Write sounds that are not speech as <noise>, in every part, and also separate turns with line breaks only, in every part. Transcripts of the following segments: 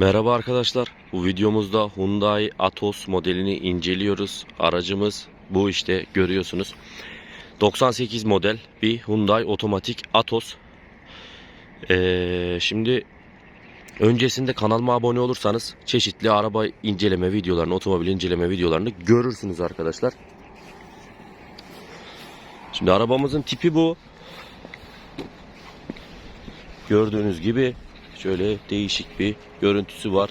Merhaba arkadaşlar. Bu videomuzda Hyundai Atos modelini inceliyoruz. Aracımız bu işte görüyorsunuz. 98 model bir Hyundai otomatik Atos. Ee, şimdi öncesinde kanalıma abone olursanız çeşitli araba inceleme videolarını, otomobil inceleme videolarını görürsünüz arkadaşlar. Şimdi arabamızın tipi bu. Gördüğünüz gibi şöyle değişik bir görüntüsü var.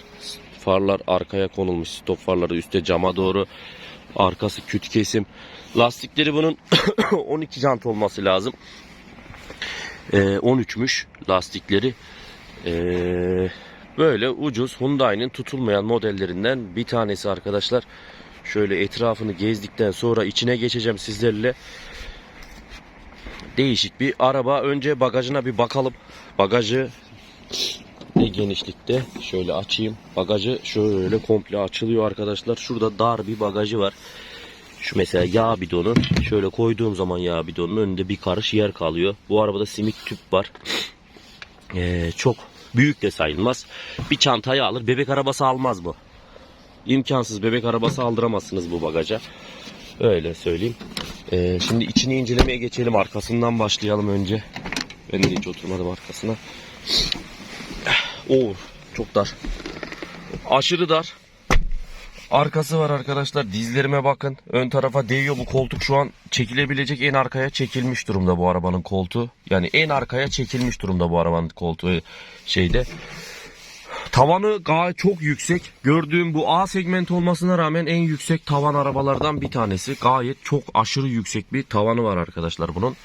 Farlar arkaya konulmuş. Stop farları üstte cama doğru. Arkası küt kesim. Lastikleri bunun <coughs> 12 jant olması lazım. Ee, 13'müş lastikleri. Ee, böyle ucuz Hyundai'nin tutulmayan modellerinden bir tanesi arkadaşlar. Şöyle etrafını gezdikten sonra içine geçeceğim sizlerle. Değişik bir araba. Önce bagajına bir bakalım. Bagajı ne genişlikte? Şöyle açayım. Bagajı şöyle komple açılıyor arkadaşlar. Şurada dar bir bagajı var. Şu mesela yağ bidonu. Şöyle koyduğum zaman yağ bidonunun önünde bir karış yer kalıyor. Bu arabada simit tüp var. Ee, çok büyük de sayılmaz. Bir çantayı alır. Bebek arabası almaz bu. İmkansız bebek arabası aldıramazsınız bu bagaja. Öyle söyleyeyim. Ee, şimdi içini incelemeye geçelim. Arkasından başlayalım önce. Ben de hiç oturmadım arkasına. Oo, çok dar. Aşırı dar. Arkası var arkadaşlar. Dizlerime bakın. Ön tarafa değiyor bu koltuk şu an çekilebilecek en arkaya çekilmiş durumda bu arabanın koltuğu. Yani en arkaya çekilmiş durumda bu arabanın koltuğu şeyde. Tavanı gayet çok yüksek. Gördüğüm bu A segment olmasına rağmen en yüksek tavan arabalardan bir tanesi. Gayet çok aşırı yüksek bir tavanı var arkadaşlar bunun.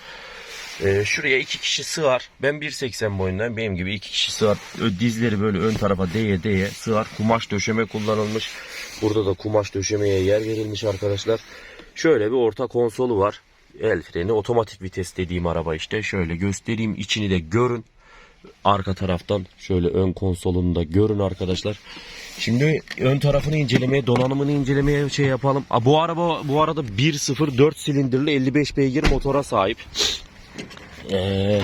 Ee, şuraya iki kişi sığar. Ben 1.80 boyundayım. Benim gibi iki kişi sığar. Dizleri böyle ön tarafa değe değe sığar. Kumaş döşeme kullanılmış. Burada da kumaş döşemeye yer verilmiş arkadaşlar. Şöyle bir orta konsolu var. El freni otomatik vites dediğim araba işte. Şöyle göstereyim içini de görün. Arka taraftan şöyle ön konsolunu da görün arkadaşlar. Şimdi ön tarafını incelemeye, donanımını incelemeye şey yapalım. Aa, bu araba bu arada 1.0 4 silindirli 55 beygir motora sahip. Ee,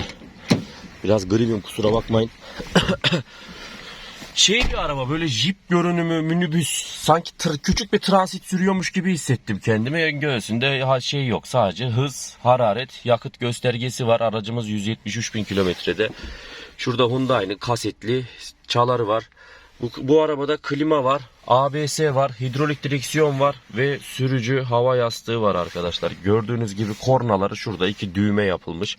biraz gribim kusura bakmayın. <coughs> şey bir araba böyle jip görünümü minibüs sanki tır, küçük bir transit sürüyormuş gibi hissettim kendimi. Göğsünde şey yok sadece hız, hararet, yakıt göstergesi var. Aracımız 173 bin kilometrede. Şurada Hyundai'nin kasetli çaları var. Bu, bu arabada klima var, ABS var, hidrolik direksiyon var ve sürücü hava yastığı var arkadaşlar. Gördüğünüz gibi kornaları şurada iki düğme yapılmış.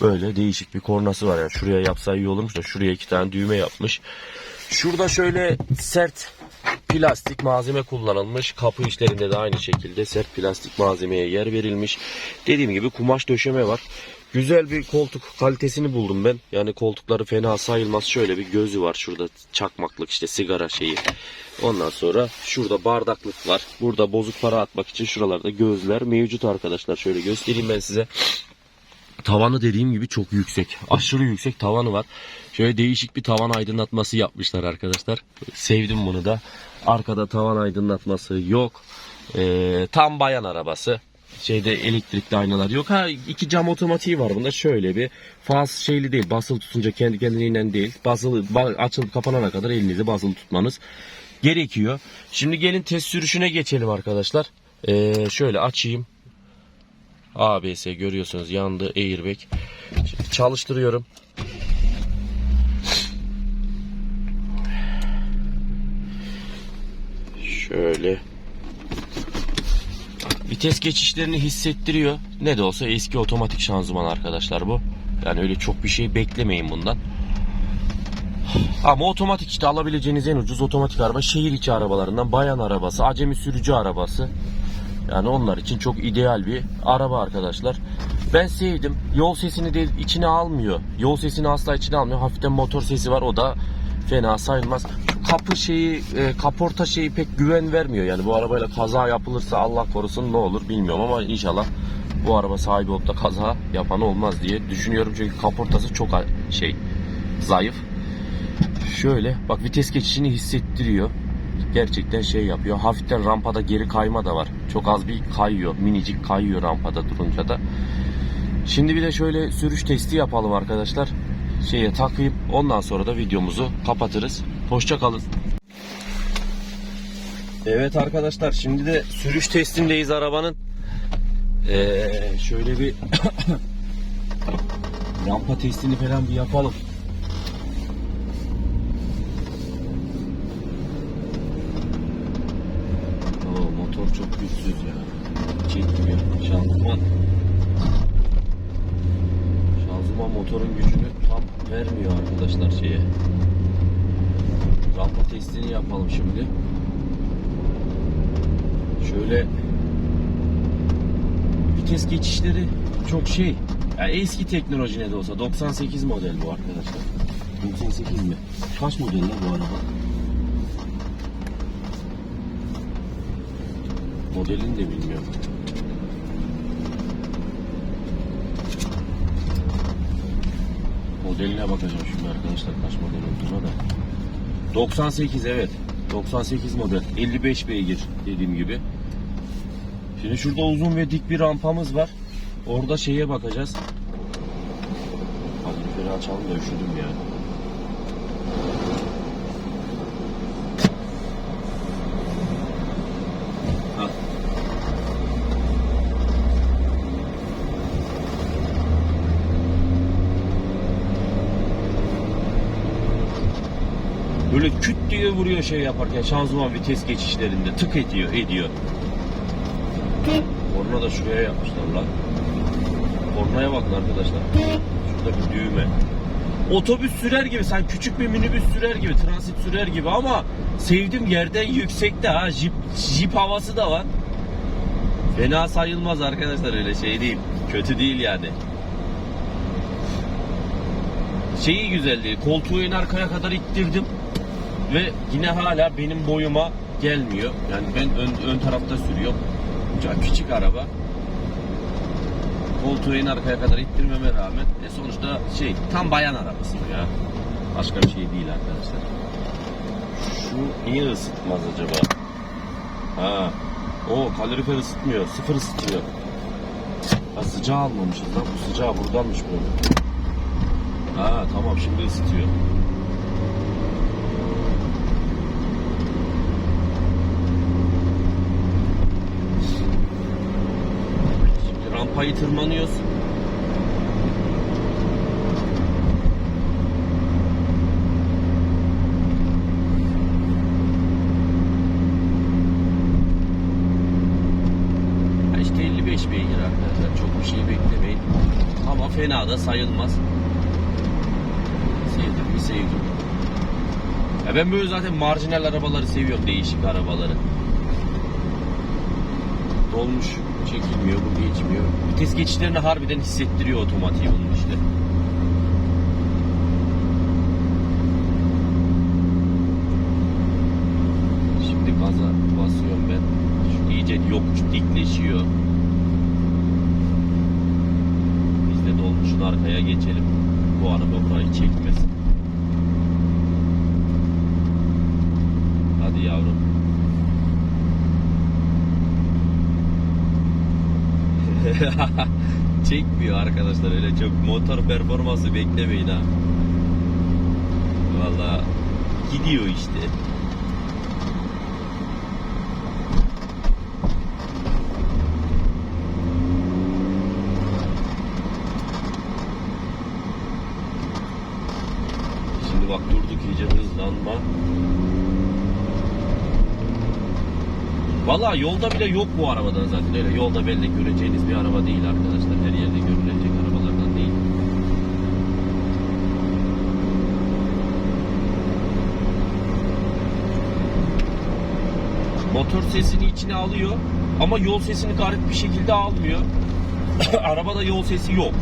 Böyle değişik bir kornası var yani. Şuraya yapsa iyi olurmuş da şuraya iki tane düğme yapmış. Şurada şöyle sert plastik malzeme kullanılmış. Kapı işlerinde de aynı şekilde sert plastik malzemeye yer verilmiş. Dediğim gibi kumaş döşeme var. Güzel bir koltuk kalitesini buldum ben. Yani koltukları fena sayılmaz. Şöyle bir gözü var şurada çakmaklık işte sigara şeyi. Ondan sonra şurada bardaklık var. Burada bozuk para atmak için şuralarda gözler mevcut arkadaşlar. Şöyle göstereyim ben size. Tavanı dediğim gibi çok yüksek. Aşırı yüksek tavanı var. Şöyle değişik bir tavan aydınlatması yapmışlar arkadaşlar. Sevdim bunu da. Arkada tavan aydınlatması yok. Ee, tam bayan arabası. Şeyde elektrikli aynalar yok. Ha iki cam otomatiği var bunda. Şöyle bir faz şeyli değil. Basılı tutunca kendi kendiliğinden değil. Basılı ba- açılıp kapanana kadar elinizi basılı tutmanız gerekiyor. Şimdi gelin test sürüşüne geçelim arkadaşlar. Ee, şöyle açayım. ABS görüyorsunuz yandı airbag. Şimdi çalıştırıyorum. Şöyle. Vites geçişlerini hissettiriyor. Ne de olsa eski otomatik şanzıman arkadaşlar bu. Yani öyle çok bir şey beklemeyin bundan. Ama otomatik işte alabileceğiniz en ucuz otomatik araba şehir içi arabalarından bayan arabası, acemi sürücü arabası. Yani onlar için çok ideal bir araba arkadaşlar. Ben sevdim. Yol sesini de içine almıyor. Yol sesini asla içine almıyor. Hafiften motor sesi var. O da fena sayılmaz. Kapı şeyi, e, kaporta şeyi pek güven vermiyor. Yani bu arabayla kaza yapılırsa Allah korusun ne olur bilmiyorum ama inşallah bu araba sahibi olup da kaza yapan olmaz diye düşünüyorum. Çünkü kaportası çok şey zayıf. Şöyle bak vites geçişini hissettiriyor. Gerçekten şey yapıyor. Hafiften rampada geri kayma da var. Çok az bir kayıyor. Minicik kayıyor rampada durunca da. Şimdi bir de şöyle sürüş testi yapalım arkadaşlar. Şeye takayım. Ondan sonra da videomuzu kapatırız. Hoşça kalın. Evet arkadaşlar şimdi de sürüş testindeyiz arabanın. Ee, şöyle bir <coughs> rampa testini falan bir yapalım. Oo, motor çok güçsüz ya. Çekmiyor. Şanzıman. Şanzıman motorun gücünü tam vermiyor arkadaşlar şeye. Rampa testini yapalım şimdi. Şöyle vites geçişleri çok şey. Yani eski teknoloji ne de olsa 98 model bu arkadaşlar. 98 mi? Kaç model bu araba? Modelini de bilmiyorum. Modeline bakacağım şimdi arkadaşlar kaç model olduğuna da. 98 evet. 98 model. 55 beygir dediğim gibi. Şimdi şurada uzun ve dik bir rampamız var. Orada şeye bakacağız. Kaloriferi açalım da üşüdüm ya. Böyle küt diye vuruyor şey yaparken şanzıman vites geçişlerinde tık ediyor ediyor. Korna da şuraya yapmışlar lan. Kornaya bakın arkadaşlar. Şurada bir düğme. Otobüs sürer gibi, sen küçük bir minibüs sürer gibi, transit sürer gibi ama sevdim yerden yüksekte ha. Jip, jip havası da var. Fena sayılmaz arkadaşlar öyle şey değil. Kötü değil yani. Şeyi güzeldi. Koltuğu en arkaya kadar ittirdim. Ve yine hala benim boyuma gelmiyor. Yani ben ön, ön tarafta sürüyorum. Küçük araba. Koltuğu en arkaya kadar ittirmeme rağmen e sonuçta şey tam bayan arabası bu ya. Başka bir şey değil arkadaşlar. Şu niye ısıtmaz acaba? Ha. O kalorifer ısıtmıyor. Sıfır ısıtıyor. Ha sıcağı almamışız lan. Bu sıcağı buradanmış böyle. Ha tamam şimdi ısıtıyor. Şimdi rampayı tırmanıyoruz. İşte 55 beygir arkadaşlar. Çok bir şey beklemeyin. Ama fena da sayılmaz. Sevdim mi sevdim. Ya ben böyle zaten marjinal arabaları seviyorum. Değişik arabaları. Dolmuş çekilmiyor, bu geçmiyor. Vites geçişlerini harbiden hissettiriyor otomatiği bunun işte. Şimdi gaza basıyorum ben. Şu iyice yokuş dikleşiyor. Biz de dolmuşun arkaya geçelim. Bu araba burayı çekmesin. Hadi yavrum. <laughs> Çekmiyor arkadaşlar öyle çok motor performansı beklemeyin ha. Valla gidiyor işte. Şimdi bak durduk iyice hızlanma. Valla yolda bile yok bu arabadan zaten öyle. Yolda belli göreceğiniz bir araba değil arkadaşlar. Her yerde görülecek arabalardan değil. Motor sesini içine alıyor ama yol sesini garip bir şekilde almıyor. <coughs> Arabada yol sesi yok.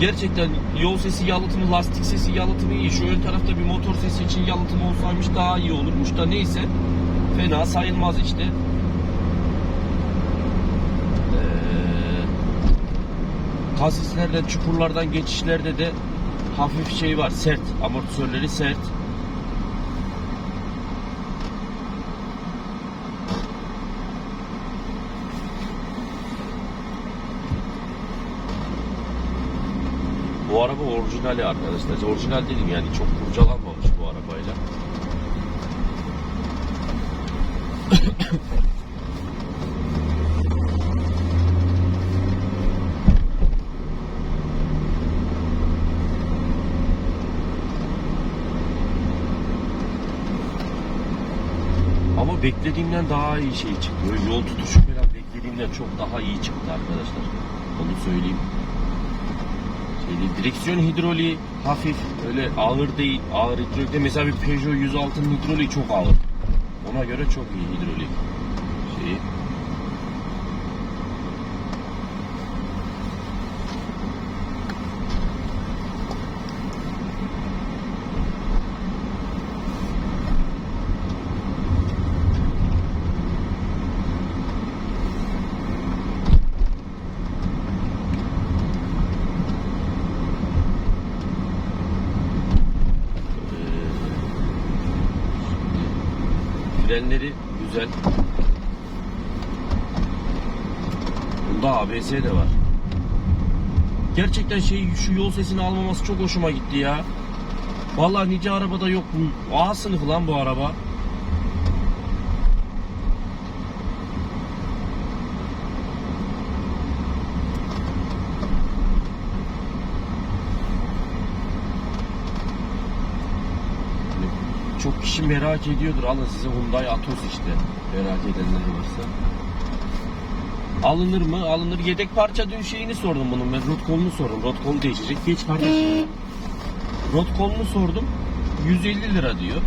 Gerçekten yol sesi yalıtımı, lastik sesi yalıtımı iyi. Şu ön tarafta bir motor sesi için yalıtım olsaymış daha iyi olurmuş da neyse. Fena sayılmaz işte. Ee, çukurlardan geçişlerde de hafif şey var, sert. Amortisörleri sert. Bu araba orijinal orijinali arkadaşlar. Orijinal dedim yani çok kurcalanmamış bu arabayla. Ama beklediğimden daha iyi şey çıktı. Yol tutuşu falan beklediğimden çok daha iyi çıktı arkadaşlar. Onu söyleyeyim. Şeyde, direksiyon hidroliği hafif öyle ağır değil. Ağır hidrolikte mesela bir Peugeot 106'nın hidroliği çok ağır. Ona göre çok iyi hidrolik şeyi. Frenleri güzel. Bunda ABS de var. Gerçekten şey şu yol sesini almaması çok hoşuma gitti ya. Vallahi nice arabada yok bu. A sınıfı lan bu araba. Çok kişi merak ediyordur. Alın size Hyundai Atos işte. Merak edenler varsa. Alınır mı? Alınır. Yedek parça dün şeyini sordum bunun. Ben rot kolunu sordum. Rot kolu değişecek. Geç kardeşim. Rot kolunu sordum. 150 lira diyor.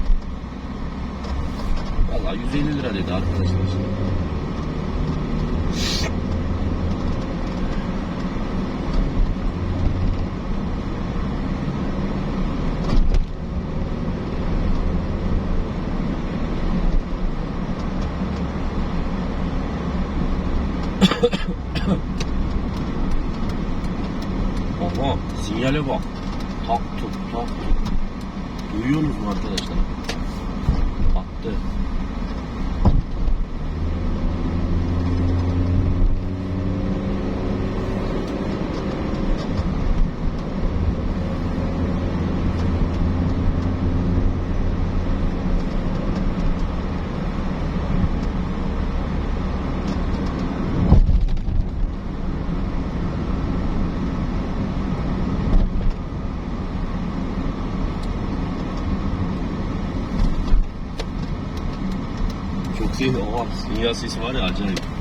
Vallahi 150 lira dedi arkadaşlar. Sinyal sesi var ya acayip.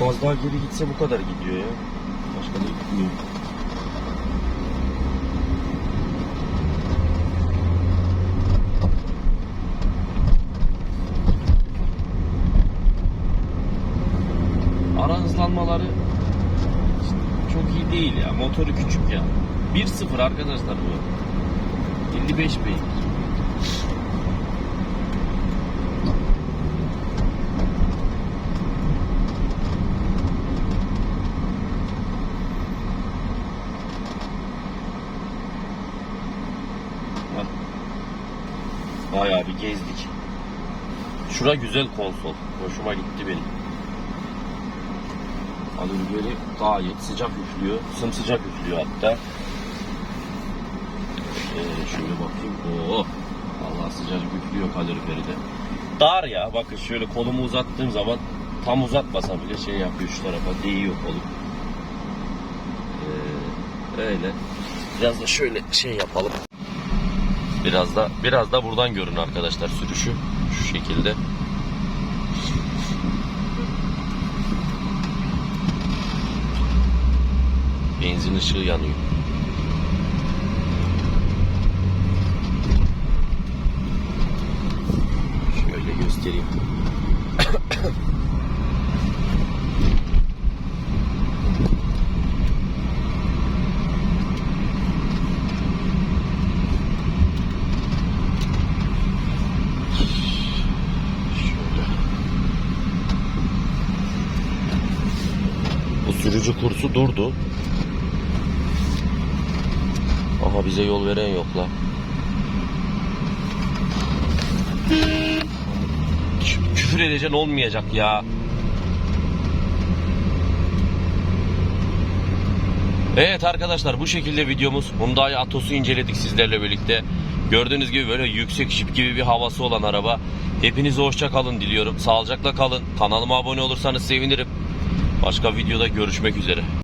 Az daha geri gitse bu kadar gidiyor ya. Başka da gitmiyor. Ara hızlanmaları çok iyi değil ya. Motoru küçük ya. 1.0 arkadaşlar bu. 55 beygir. Bak. Bayağı bir gezdik. Şura güzel konsol. Hoşuma gitti benim. Alüminyeri gayet sıcak üflüyor. Sımsıcak üflüyor hatta. Ee, şöyle bakayım. Oo. Allah sıcacık üflüyor kaloriferi de. Dar ya. Bakın şöyle kolumu uzattığım zaman tam uzatmasa bile şey yapıyor şu tarafa değiyor kolum. Ee, öyle. Biraz da şöyle şey yapalım. Biraz da biraz da buradan görün arkadaşlar sürüşü şu şekilde. Benzin ışığı yanıyor. Şöyle göstereyim. sürücü kursu durdu. Aha bize yol veren yok la. Kü- Küfür edeceksin olmayacak ya. Evet arkadaşlar bu şekilde videomuz Hyundai Atos'u inceledik sizlerle birlikte. Gördüğünüz gibi böyle yüksek jip gibi bir havası olan araba. Hepinize hoşça kalın diliyorum. Sağlıcakla kalın. Kanalıma abone olursanız sevinirim. Başka videoda görüşmek üzere.